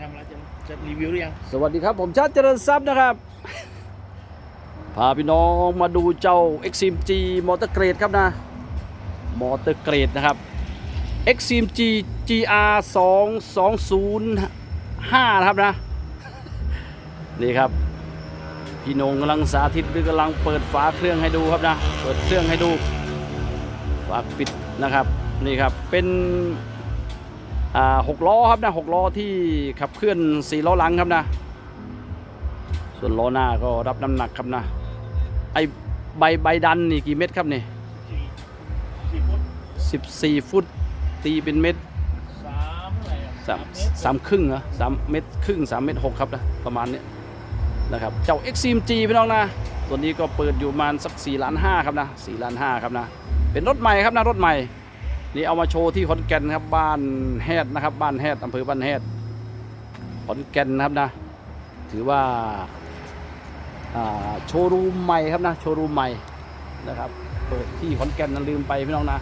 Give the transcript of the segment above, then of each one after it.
ทำอะไรจะจะรีวิวหรือยัง สวัสดีครับ ผมชาติเจริญทรัพย์นะครับ พาพี่น้องมาดูเจ้า Exim G มอเตอร์เกรดครับนะ มอเตอร์เกรดนะครับ Exim G GR 2 2 0 5นะครับนะ นี่ครับ พี่นงกำลังสาธิตหรือกำลังเปิดฝาเครื่องให้ดูครับนะ เปิดเครื่องให้ดู ฝาปิดนะครับ นี่ครับ เป็น หกล้อครับนะหกล้อที่ขับเคลื่อนสี่ล้อหลังครับนะ ส่วนล้อหน้าก็รับน้ำหนักครับนะ ไอใบใบดันนี่กี่เม็ดครับนี่สี่สี่ฟุตสิบสี่ฟุตตีเป็นเม็ดสามอะไรอะสามเมตรสามครึ่งเหรอสามเม็ดครึ่งสามเม็ดหกครับนะประมาณเนี้ยนะครับ เจ้า Exim G พี่น้องนะ ตัวนี้ก็เปิดอยู่ประมาณสัก4ล้านห้าครับนะ4ล้านห้าครับนะ เป็นรถใหม่ครับนะรถใหม่ นี่เอามาโชว์ที่ขอนแก่นครับบ้านแฮดนะครับ บ้านแฮดอำเภอบ้านแฮดขอนแก่นนะครับนะ ถือว่าอ่าโชว์รูมใหม่ครับนะโชว์รูมใหม่นะครับ เปิดที่ขอนแก่นนะลืมไปพี่น้องนะ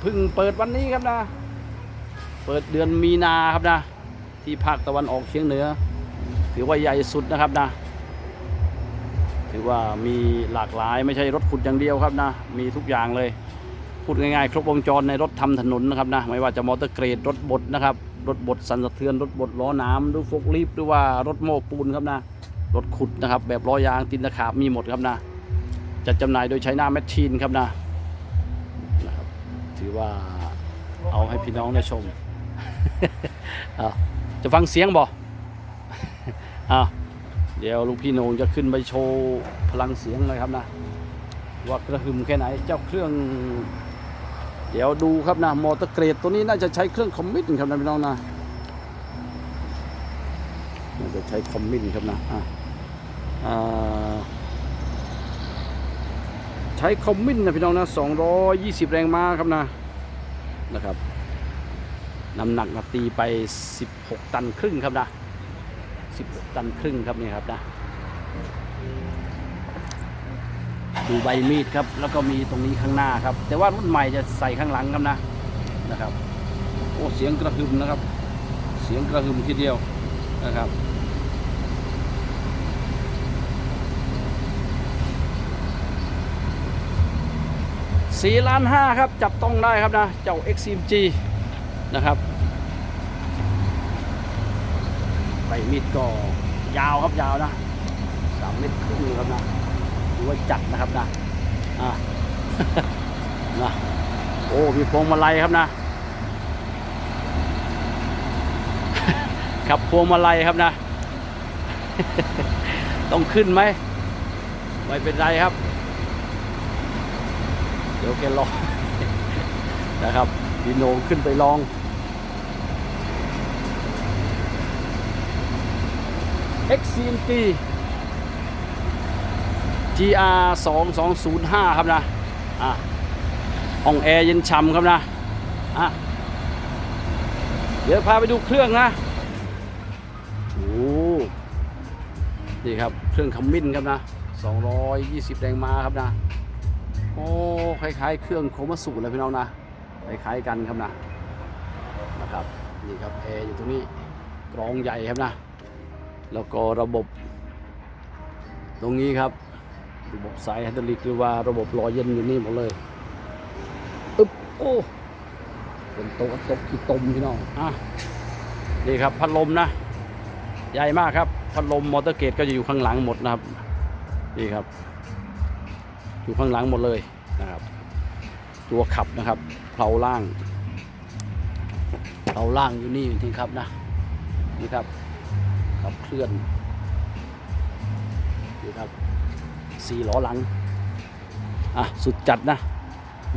เพิ่งเปิดวันนี้ครับนะ เปิดเดือนมีนาครับนะ ที่ภาคตะวันออกเฉียงเหนือ ถือว่าใหญ่สุดนะครับนะถือว่ามีหลากหลายไม่ใช่รถขุดอย่างเดียวครับนะ มีทุกอย่างเลย พูดง่ายๆ ครบวงจรในรถทำถนนนะครับนะไม่ว่าจะมอเตอร์เกรดรถบดนะครับรถบดสันสะเทือนรถบดล้อน้ำหรือฟกลิฟหรือว่ารถโม้ปูนครับนะรถขุดนะครับแบบล้อยางตินตะขาบมีหมดครับนะจัดจำหน่ายโดยใช้หน้าแมชชีนครับนะนะครับถือว่าเอาให้พี่น้องได้ชมจะฟังเสียงบ่เอาเดี๋ยวลูกพี่โหนงจะขึ้นไปโชว์พลังเสียงเลยครับนะว่ากระหึ่มแค่ไหนเจ้าเครื่อง เดี๋ยวดูครับนะมอเตอร์เกรดตัวนี้น่าจะใช้เครื่องคอมมิตครับนะพี่น้องนะน่าจะใช้คอมมิตครับนะอ่าใช้คอมมิตนะพี่น้องนะ220 แรงม้าครับนะนะครับน้ำหนักนะตีไป 16 ตันครึ่งครับนะ 16 ตันครึ่งครับนี่ครับนะ ดูใบมีดครับ แล้วก็มีตรงนี้ข้างหน้าครับ แต่ว่ารุ่นใหม่จะใส่ข้างหลังครับนะนะครับ โอ้เสียงกระหึ่มนะครับ เสียงกระหึ่มทีเดียวนะครับสี่ล้านห้าครับ จับต้องได้ครับนะ เจ้า XMG นะครับใบมีดก็ยาวครับยาวนะสามเมตรครึ่งครับนะ ถือว่าจัดนะครับนะอะนะโอ้มีพวงมาลัยครับนะ ครับพวงมาลัยครับนะ ต้องขึ้นไหมไม่เป็นไรครับ เดี๋ยวแกลองนะครับพี่โนขึ้นไปลอง XCMT GR 2 2 0 5 ครับนะอะห้องแอร์เย็นฉ่ำครับนะอะเดี๋ยวพาไปดูเครื่องนะโอ้นี่ครับเครื่องขมิ้นครับนะ 220 แรงม้าครับนะ โอ้คล้ายๆ เครื่องโคมาสูเลยพี่น้องนะคล้ายๆกันครับนะนะครับนี่ครับแอร์อยู่ตรงนี้กรองใหญ่ครับนะ แล้วก็ระบบ ตรงนี้ครับ ระบบสายไฮดรอลิกหรือว่าระบบรอเย็นอยู่นี่หมดเลยอึ๊บโอ้เป็นโต๊ะตกขี้ตมพี่น้องอะนี่ครับพัดลมนะ ใหญ่มากครับพัดลมมอเตอร์เกตก็จะอยู่ข้างหลังหมดนะครับนี่ครับ อยู่ข้างหลังหมดเลยนะครับ ตัวขับนะครับเพลาล่างเพลาล่างอยู่นี่ทีครับนะนี่ครับขับเคลื่อนนี่ครับ สี่ล้อหลัง อะ สุดจัดนะ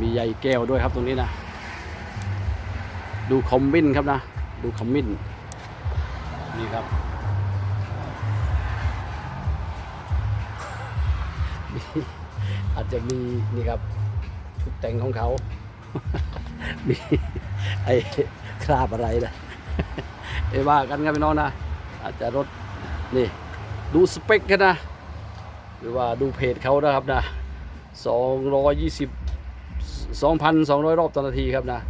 มีใยแก้วด้วยครับตรงนี้นะ ดูคอมมินครับนะ ดูคอมมินนี่ครับ อาจจะมีนี่ครับ ชุดแต่งของเขา มีไอ้คราบอะไรนะไอ้ว่ากันครับพี่น้องนะ อาจจะรถนี่ ดูสเปคกันนะ หรือว่าดูเพจเขานะครับนะ220 2,200 รอบต่อนาทีครับนะ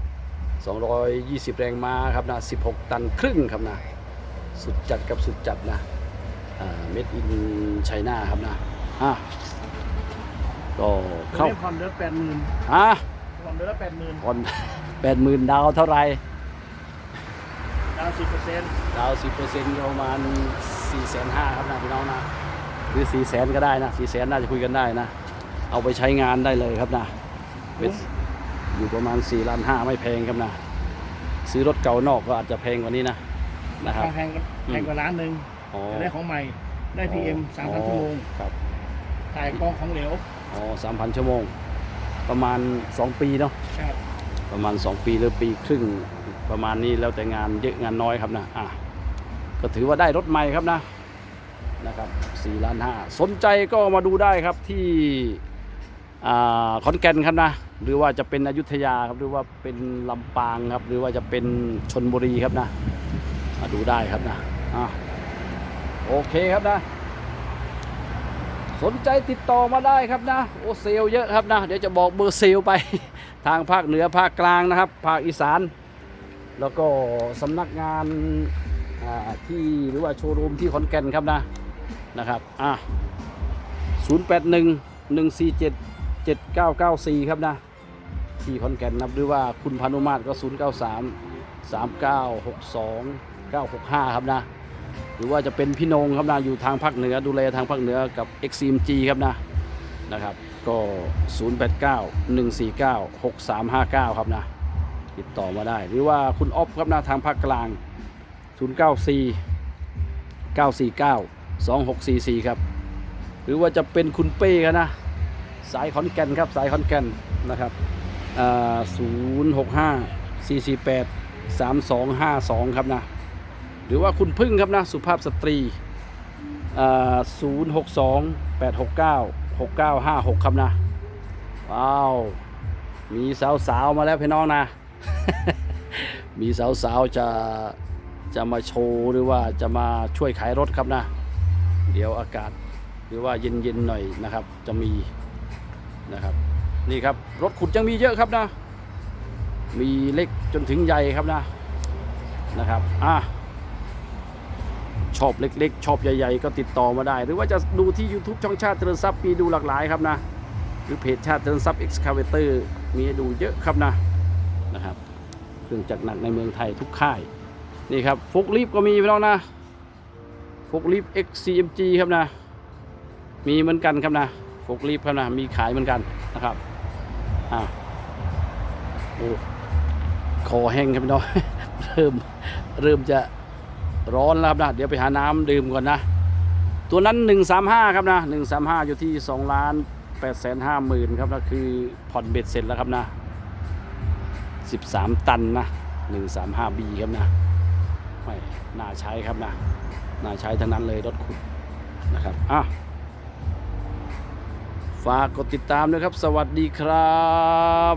220 แรงม้าครับนะ 16 ตันครึ่งครับนะ สุดจัดกับสุดจัดนะเม็ดอินไชน่าครับนะอะก็เข้าเข้าผ่อนเดือนแปดหมื่นอะผ่อนเดือนละแปดหมื่นผ่อนแปดหมื่นดาวเท่าไหร่ดาวสิบเปอร์เซ็นต์ดาวสิบเปอร์เซ็นต์ประมาณสี่แสนห้าครับนะพี่น้องนะ หรือสี่แสนก็ได้นะสี่แสนน่าจะคุยกันได้นะ เอาไปใช้งานได้เลยครับนะเป็นอยู่ประมาณ4ล้านห้าไม่แพงครับนะ ซื้อรถเก่านอกก็อาจจะแพงกว่านี้นะนะครับแพงกว่าแพงกว่าล้านหนึ่งอ๋อจะได้ของใหม่ได้พีเอ็มสามพันชั่วโมงครับถ่ายกองของเหลวอ๋อสามพันชั่วโมง ประมาณ2ปีเนาะครับประมาณ2ปีหรือปีครึ่งประมาณนี้แล้วแต่งานเยอะงานน้อยครับนะอะก็ถือว่าได้รถใหม่ครับนะ นะครับ4ล้านห้าสนใจก็มาดูได้ครับที่ขอนแก่นครับนะหรือว่าจะเป็นอยุธยาครับหรือว่าเป็นลำปางครับหรือว่าจะเป็นชนบุรีครับนะมาดูได้ครับนะอะโอเคครับนะ สนใจติดต่อมาได้ครับนะโอเซลเยอะครับนะ เดี๋ยวจะบอกเบอร์เซลไปทางภาคเหนือภาคกลางนะครับ ภาคอีสาน แล้วก็สำนักงานที่หรือว่าโชว์รูมที่ขอนแก่นครับนะ นะครับอะ081 147 7994 ครับนะ ที่ขอนแก่นนับหรือว่าคุณพานุมาตรก็ 093 3962 965 ครับนะ หรือว่าจะเป็นพี่นงครับนะ อยู่ทางภาคเหนือดูแลทางภาคเหนือกับ XCMG ครับนะนะครับ ก็ 089 149 6359 ครับนะ ติดต่อมาได้ หรือว่าคุณอ๊อฟครับนะ ทางภาคกลาง 094 949 2644 ครับ หรือว่าจะเป็นคุณเป้ครับนะ สายขอนแก่นครับ สายขอนแก่นนะครับอ่า065 448 3252ครับนะ หรือว่าคุณพึ่งครับนะ สุภาพสตรีศูนย์หกสองแปดหกเก้าหกเก้าห้าหกครับนะ ว้าว มีสาวๆ มาแล้วพี่น้องนะ มีสาวๆ จะจะมาโชว์หรือว่าจะมาช่วยขายรถครับนะ เดี๋ยวอากาศหรือว่าเย็นๆหน่อยนะครับ จะมีนะครับ นี่ครับรถขุดยังมีเยอะครับนะ มีเล็กจนถึงใหญ่ครับนะนะครับอะชอบเล็กๆ ชอบใหญ่ ๆ ก็ติดต่อมาได้ หรือว่าจะดูที่ YouTube ช่องชาติเจริญทรัพย์มีดูหลากหลายครับนะ หรือเพจชาติเจริญทรัพย์ Excavator มีให้ดูเยอะครับนะนะครับ เครื่องจักรหนักในเมืองไทยทุกค่าย นี่ครับฟุกลิฟก็มีพี่น้องนะ ฟกลิฟ XCMG ครับนะ มีเหมือนกันครับนะฟกลิฟครับนะ มีขายเหมือนกันนะครับอ่าโอ้คอแห้งครับพี่น้องเริ่มเริ่มจะร้อนแล้วครับนะเดี๋ยวไปหาน้ำดื่มก่อนนะ ตัวนั้น 135 ครับนะ135 อยู่ที่2ล้าน8แสนห้าหมื่นครับนะคือผ่อนเบ็ดเสร็จแล้วครับนะ 13 ตันนะ 135B ครับนะไม่น่าใช้ครับนะ น่าใช้ทั้งนั้นเลยรถขุดนะครับอะฝากกดติดตามด้วยครับ สวัสดีครับ